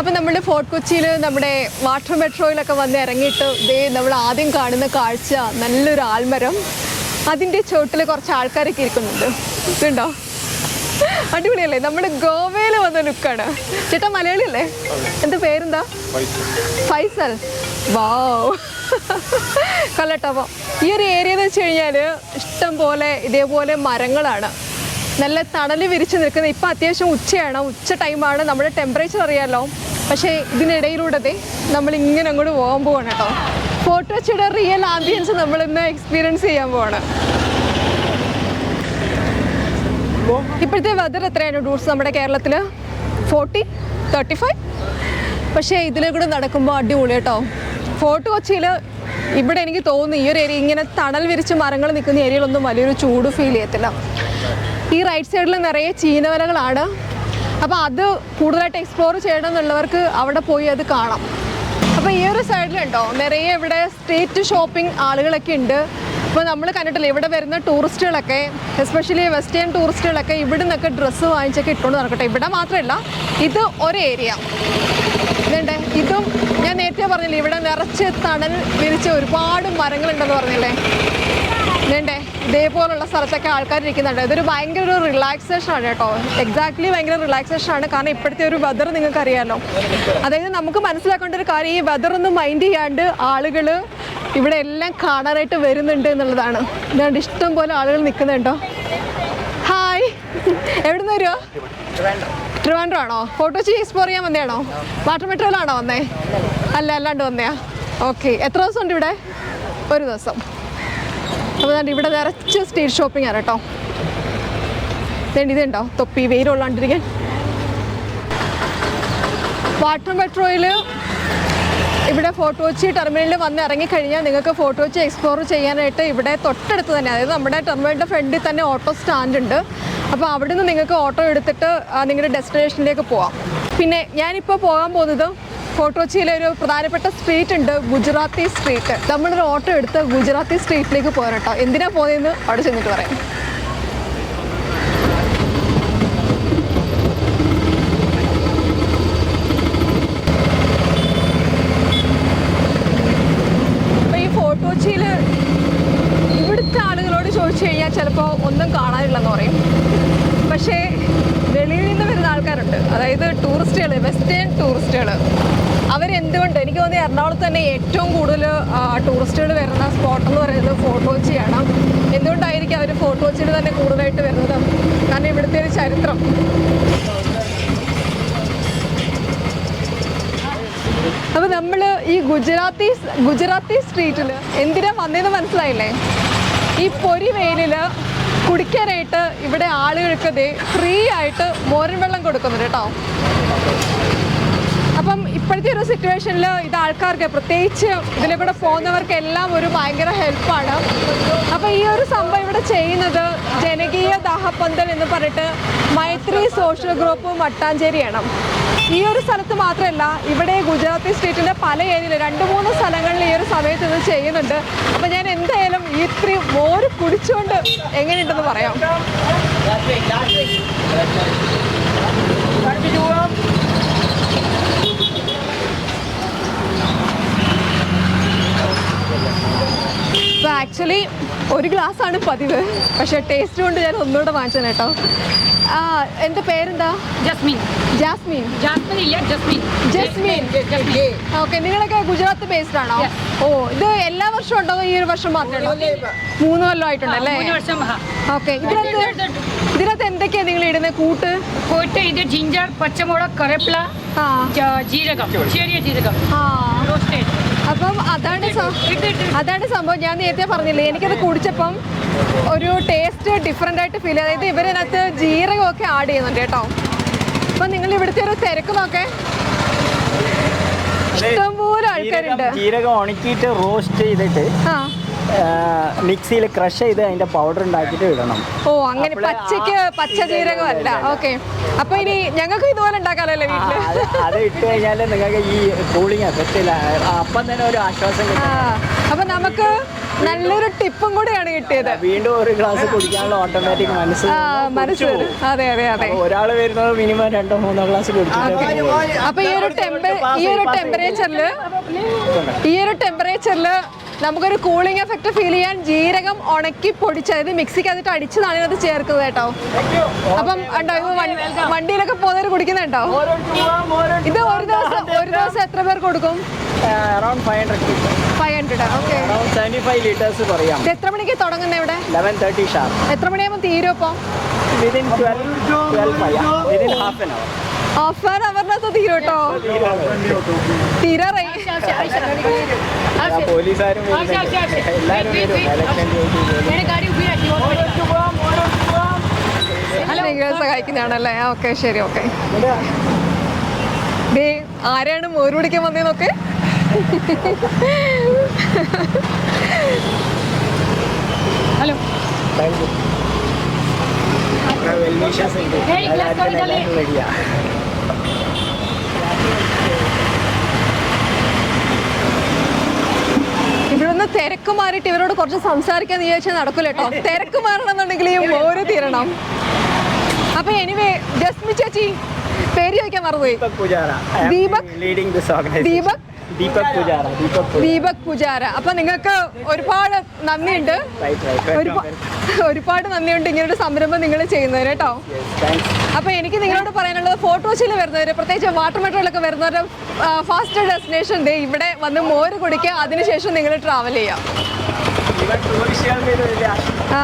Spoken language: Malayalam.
അപ്പം നമ്മൾ ഫോർട്ട് കൊച്ചിയിൽ നമ്മുടെ വാട്ടർ മെട്രോയിലൊക്കെ വന്ന് ഇറങ്ങിയിട്ട് ദേ നമ്മൾ ആദ്യം കാണുന്ന കാഴ്ച നല്ലൊരു ആൽമരം. അതിന്റെ ചുവട്ടിൽ കുറച്ച് ആൾക്കാരൊക്കെ ഇരിക്കുന്നുണ്ട്. ഇതുണ്ടോ? അടിപൊളിയല്ലേ? നമ്മുടെ ഗോവയിൽ വന്ന ലുക്കാണ്. ചേട്ടാ മലയാളിയല്ലേ? എന്താ പേരെന്താ? ഫൈസൽ. വാവ്. കൊല്ലട്ടോ ഈ ഒരു ഏരിയ എന്ന് വെച്ച് കഴിഞ്ഞാൽ ഇഷ്ടം പോലെ ഇതേപോലെ മരങ്ങളാണ്. നല്ല തണൽ വിരിച്ച് നിൽക്കുന്നത് ഇപ്പം അത്യാവശ്യം ഉച്ചയാണ്. ഉച്ച ടൈമാണ് നമ്മുടെ ടെമ്പറേച്ചർ അറിയാമല്ലോ പക്ഷേ ഇതിനിടയിലൂടെ നമ്മൾ ഇങ്ങനെ അങ്ങോട്ട് പോകാൻ പോവാണ് കേട്ടോ. ഫോർട്ട് കൊച്ചിയുടെ റിയൽ ആംബിയൻസ് നമ്മൾ ഇന്ന് എക്സ്പീരിയൻസ് ചെയ്യാൻ പോവാണ്. ഇപ്പോഴത്തെ വെതർ എത്രയാണ്? ഡൂട്ട്സ് നമ്മുടെ കേരളത്തിൽ ഫോർട്ടി തേർട്ടി ഫൈവ് പക്ഷേ ഇതിലൂടെ നടക്കുമ്പോൾ അടിപൊളി കേട്ടോ. ഫോർട്ട് കൊച്ചിയിൽ ഇവിടെ എനിക്ക് തോന്നുന്നു ഈ ഒരു ഏരിയ ഇങ്ങനെ തണൽ വിരിച്ച് മരങ്ങൾ നിൽക്കുന്ന ഏരിയയിലൊന്നും വലിയൊരു ചൂട് ഫീൽ ചെയ്യത്തില്ല. ഈ റൈറ്റ് സൈഡിൽ നിറയെ ചീനവലകളാണ് അപ്പോൾ അത് കൂടുതലായിട്ട് എക്സ്പ്ലോർ ചെയ്യണം എന്നുള്ളവർക്ക് അവിടെ പോയി അത് കാണാം. അപ്പോൾ ഈ ഒരു സൈഡിലുണ്ടോ നിറയെ ഇവിടെ സ്ട്രീറ്റ് ഷോപ്പിംഗ് ആളുകളൊക്കെ ഉണ്ട്. ഇപ്പോൾ നമ്മൾ കണ്ടിട്ടില്ല ഇവിടെ വരുന്ന ടൂറിസ്റ്റുകളൊക്കെ എസ്പെഷ്യലി വെസ്റ്റേൺ ടൂറിസ്റ്റുകളൊക്കെ ഇവിടെ നിന്നൊക്കെ ഡ്രസ്സ് വാങ്ങിച്ചൊക്കെ ഇട്ടുകൊണ്ട് നടക്കട്ടെ. ഇവിടെ മാത്രമല്ല ഇത് ഒരു ഏരിയ ഇതുണ്ട് ഇതും ഞാൻ നേരത്തെ പറഞ്ഞില്ലേ ഇവിടെ നിറച്ച് തണൽ വിരിച്ച ഒരുപാട് മരങ്ങളുണ്ടെന്ന് പറഞ്ഞില്ലേ? ഇതുണ്ടേ ഇതേപോലുള്ള സ്ഥലത്തൊക്കെ ആൾക്കാർ ഇരിക്കുന്നുണ്ട്. ഇതൊരു ഭയങ്കര ഒരു റിലാക്സേഷൻ ആണ് കേട്ടോ. എക്സാക്ട്ലി ഭയങ്കര റിലാക്സേഷൻ ആണ്. കാരണം ഇപ്പോഴത്തെ ഒരു വെതർ നിങ്ങൾക്ക് അറിയാമല്ലോ അതായത് നമുക്ക് മനസ്സിലാക്കേണ്ട ഒരു കാര്യം ഈ വെതർ ഒന്ന് മൈൻഡ് ചെയ്യാണ്ട് ആളുകൾ ഇവിടെ എല്ലാം കാണാനായിട്ട് വരുന്നുണ്ട് എന്നുള്ളതാണ്. ഇതുകൊണ്ട് ഇഷ്ടം പോലെ ആളുകൾ നിൽക്കുന്നുണ്ടോ ഹായ് എവിടെ നിന്ന് വരുമോ ട്രിവാൻഡ്രം ആണോ ഫോട്ടോ കൊച്ചി എക്സ്പ്ലോർ ചെയ്യാൻ വന്നതാണോ? വാട്ടർ മെട്രോയിലാണോ വന്നേ? അല്ല അല്ലാണ്ട് വന്നയാ. ഓക്കെ എത്ര ദിവസം ഉണ്ട് ഇവിടെ? ഒരു ദിവസം. അപ്പോൾ ദാണ്ട് ഇവിടെ നിറച്ച് സ്റ്റേറ്റ് ഷോപ്പിംഗ് ആണ് കേട്ടോ. ഇതേണ്ട ഇതുണ്ടോ? തൊപ്പി വെയിലുള്ളാണ്ടിരിക്കാൻ വാട്ടർ മെട്രോയിൽ ഇവിടെ ഫോർട്ട് കൊച്ചി ടെർമിനലിൽ വന്ന് ഇറങ്ങിക്കഴിഞ്ഞാൽ നിങ്ങൾക്ക് ഫോർട്ട് കൊച്ചി എക്സ്പ്ലോർ ചെയ്യാനായിട്ട് ഇവിടെ തൊട്ടടുത്ത് തന്നെ അതായത് നമ്മുടെ ടെർമിനലിന്റെ ഫ്രണ്ടിൽ തന്നെ ഓട്ടോ സ്റ്റാൻഡ് ഉണ്ട്. അപ്പോൾ അവിടെ നിന്ന് നിങ്ങൾക്ക് ഓട്ടോ എടുത്തിട്ട് നിങ്ങളുടെ ഡെസ്റ്റിനേഷനിലേക്ക് പോവാം. പിന്നെ ഞാനിപ്പോൾ പോകാൻ പോകുന്നത് ഫോർട്ട് ഒരു പ്രധാനപ്പെട്ട സ്ട്രീറ്റ് ഉണ്ട് ഗുജറാത്തി സ്ട്രീറ്റ് നമ്മളൊരു ഓട്ടോ എടുത്ത് ഗുജറാത്തി സ്ട്രീറ്റിലേക്ക് പോകണം കേട്ടോ. എന്തിനാ പോയെന്ന് അവിടെ ചെന്നിട്ട് പറയാം. ഫോർട്ട് ഇവിടുത്തെ ആളുകളോട് ചിലപ്പോൾ ഒന്നും കാണാനില്ലെന്ന് പറയും. പക്ഷേ വെളിയിൽ നിന്ന് വരുന്ന ആൾക്കാരുണ്ട്. അതായത് ടൂറിസ്റ്റുകൾ വെസ്റ്റേൺ ടൂറിസ്റ്റുകൾ അവരെന്തുകൊണ്ട്? എനിക്ക് തോന്നുന്നു എറണാകുളത്ത് തന്നെ ഏറ്റവും കൂടുതൽ ടൂറിസ്റ്റുകൾ വരുന്ന സ്പോട്ട് എന്ന് പറയുന്നത് ഫോർട്ട് കൊച്ചിയാണ്. എന്തുകൊണ്ടായിരിക്കും അവർ ഫോർട്ട് കൊച്ചിയിൽ തന്നെ കൂടുതലായിട്ട് വരുന്നത്? കാരണം ഇവിടുത്തെ ഒരു ചരിത്രം. അപ്പൊ നമ്മൾ ഈ ഗുജറാത്തി ഗുജറാത്തി സ്ട്രീറ്റിൽ എന്തിനാ വന്നതെന്ന് മനസ്സിലായില്ലേ? ഈ പൊരി വെയിലിൽ കുടിക്കാനായിട്ട് ഇവിടെ ആളുകൾക്ക് ഫ്രീ ആയിട്ട് മോരൻ വെള്ളം കൊടുക്കുന്നുണ്ട് കേട്ടോ. അപ്പം ഇപ്പോഴത്തെ ഒരു സിറ്റുവേഷനിൽ ഇത് ആൾക്കാർക്ക് പ്രത്യേകിച്ച് ഇതിലൂടെ കൂടെ പോകുന്നവർക്ക് എല്ലാം ഒരു ഭയങ്കര ഹെൽപ്പാണ് അപ്പോൾ ഈ ഒരു സംഭവം ഇവിടെ ചെയ്യുന്നത് ജനകീയ ദാഹപ്പന്തൽ എന്ന് പറഞ്ഞിട്ട് മൈത്രി സോഷ്യൽ ഗ്രൂപ്പ് മട്ടാഞ്ചേരിയാണ് ഈ ഒരു സ്ഥലത്ത് മാത്രമല്ല ഇവിടെ ഗുജറാത്തി സ്റ്റേറ്റിന്റെ പല ഏരിയയിൽ രണ്ട് മൂന്ന് സ്ഥലങ്ങളിൽ ഈ ഒരു സമയത്ത് ഇത് ചെയ്യുന്നുണ്ട്. അപ്പോൾ ഞാൻ എന്തായാലും ഈ ഇത്രയും മോര് കുടിച്ചുകൊണ്ട് എങ്ങനെയുണ്ടെന്ന് പറയാം. ഇപ്പോൾ ഒരു ഗ്ലാസ് ആണ് പതിവ്. പക്ഷെ ടേസ്റ്റ് കൊണ്ട് ഞാൻ ഒന്നുകൂടെ വാങ്ങിച്ചു കേട്ടോ. ആ എന്റെ പേരെന്താ? ജസ്മിൻ. ജാസ്മിൻ. ജാസ്മിൻ ഇല്ല ജസ്മിൻ. ജസ്മിൻ. ഓക്കെ നിങ്ങളൊക്കെ ഗുജറാത്ത് ബേസ്ഡ് ആണോ? ഓ ഇത് എല്ലാ വർഷവും ഉണ്ടോ? ഈ ഒരു വർഷം മാത്രമേ മൂന്ന് കൊല്ലമായിട്ടുണ്ടല്ലേ? മൂന്ന് വർഷം ആ. ഓക്കെ ഇതിനകത്ത് ഇതിനകത്ത് എന്തൊക്കെയാ നിങ്ങൾ ഇടുന്നത്? കൂട്ട്? കൂട്ട് ഇത് ജിഞ്ചർ പച്ചമുളക് കറിവേപ്പില ജീരകം ചെറിയ ജീരകം. ആ. റോസ്റ്റഡ് അപ്പം അതാണ് അതാണ് സംഭവം. ഞാൻ നേരത്തെ പറഞ്ഞില്ലേ എനിക്കത് കുടിച്ചപ്പം ഒരു ടേസ്റ്റ് ഡിഫറെന്റ് ആയിട്ട് ഫീൽ അതായത് ഇവരതിനകത്ത് ജീരകമൊക്കെ ആഡ് ചെയ്യുന്നുണ്ട് കേട്ടോ. അപ്പം നിങ്ങൾ ഇവിടുത്തെ ഒരു തിരക്ക് നോക്കേ. ഇഷ്ടംപോലെ ആൾക്കാരുണ്ട്. ജീരകം- ഉണക്കിയിട്ട് റോസ്റ്റ് ചെയ്തിട്ട് ആ. മിക്സിയിൽ ക്രഷ് ചെയ്ത് അതിന്റെ പൗഡർ ഉണ്ടാക്കിയിട്ട് ഇടണം. ഓ അങ്ങനെ പച്ചക്ക് പച്ച ജീരകം ജീരകം അല്ല ഇല്ല, ഇല്ല. ഓക്കെ അപ്പൊ ഇനി ഞങ്ങൾക്ക് ഇതുപോലെ ഉണ്ടാക്കാമല്ലോ വീട്ടിൽ? അത് ഇട്ട് കഴിഞ്ഞാൽ നിങ്ങൾക്ക് ഈ കൂളിംഗ് എഫക്റ്റില്ല അപ്പം തന്നെ ഒരു ആശ്വാസം അപ്പൊ നമുക്ക് നല്ലൊരു ടിപ്പും കൂടെയാണ് കിട്ടിയത്. വീണ്ടും ഒരു ഗ്ലാസ് കുടിക്കാനുള്ള ഓട്ടോമാറ്റിക് മനസ്സ് മനസ്സ്. അതെ അതെ അതെ. ഒരാൾ വരുന്നത് മിനിമം രണ്ടോ മൂന്നോ ഗ്ലാസ് കുടിക്കും അപ്പൊ ഈ ഒരു ടെമ്പ ഈ ഒരു ടെമ്പറേച്ചറിൽ ഈ ഒരു ടെമ്പറേച്ചറിൽ നമുക്കൊരു കൂളിംഗ് എഫക്റ്റ് ഫീൽ ചെയ്യാൻ ജീരകം ഉണക്കി പൊടിച്ചത് മിക്സിക്കകത്തിട്ട് അടിച്ചതാണ് ഇതിനകത്ത് ചേർക്കുന്നത് കേട്ടോ. അപ്പം വണ്ടിയിലൊക്കെ പോകുന്നവർ കുടിക്കുന്നുണ്ടോ ഇത് ഒരു ദിവസം ഒരു ദിവസം എത്ര പേർ കൊടുക്കും? എത്ര മണിക്ക് തുടങ്ങുന്ന ഇവിടെ? എത്ര മണിയാകുമ്പോൾ തീരും അവർ ഹാഫ് ആൻ അവറിനകത്ത് തീരും കേട്ടോ. തീരാറായി. പോലീസുകാരും എല്ലാവരും സഹായിക്കുന്നതാണല്ലേ? ഓക്കെ ശരി ഓക്കെ. ആരാണ് മോരുപിടിക്കാൻ വന്നേന്നൊക്കെ? തിരക്ക് മാറിയിട്ട് ഇവരോട് കുറച്ച് സംസാരിക്കാൻ വിചാരിച്ചാൽ നടക്കില്ല കേട്ടോ തിരക്ക് മാറണമെന്നുണ്ടെങ്കിൽ ഈ മോര് തീരണം. അപ്പൊ എനിവേ ജസ്മി ചേച്ചി പേര് ചോദിക്കാൻ മറന്നുപോയി. ദീപക് ദീപക്? ദീപക്? പൂജാര ദീപക് പൂജാര. അപ്പൊ നിങ്ങൾക്ക് ഒരുപാട് നന്ദിയുണ്ട്. ഒരുപാട് നന്ദിയുണ്ട് ഇങ്ങനൊരു സംരംഭം നിങ്ങൾ ചെയ്യുന്നതിന് കേട്ടോ. അപ്പൊ എനിക്ക് നിങ്ങളോട് പറയാനുള്ളത് ഫോട്ടോസിൽ വരുന്നവര് പ്രത്യേകിച്ച് വാട്ടർ മെട്രോയിലൊക്കെ വരുന്നവരുടെ ഫാസ്റ്റ് ഡെസ്റ്റിനേഷൻ ഇവിടെ വന്ന് മോര് കുടിക്കുക അതിനുശേഷം നിങ്ങൾ ട്രാവൽ ചെയ്യാം. ആ.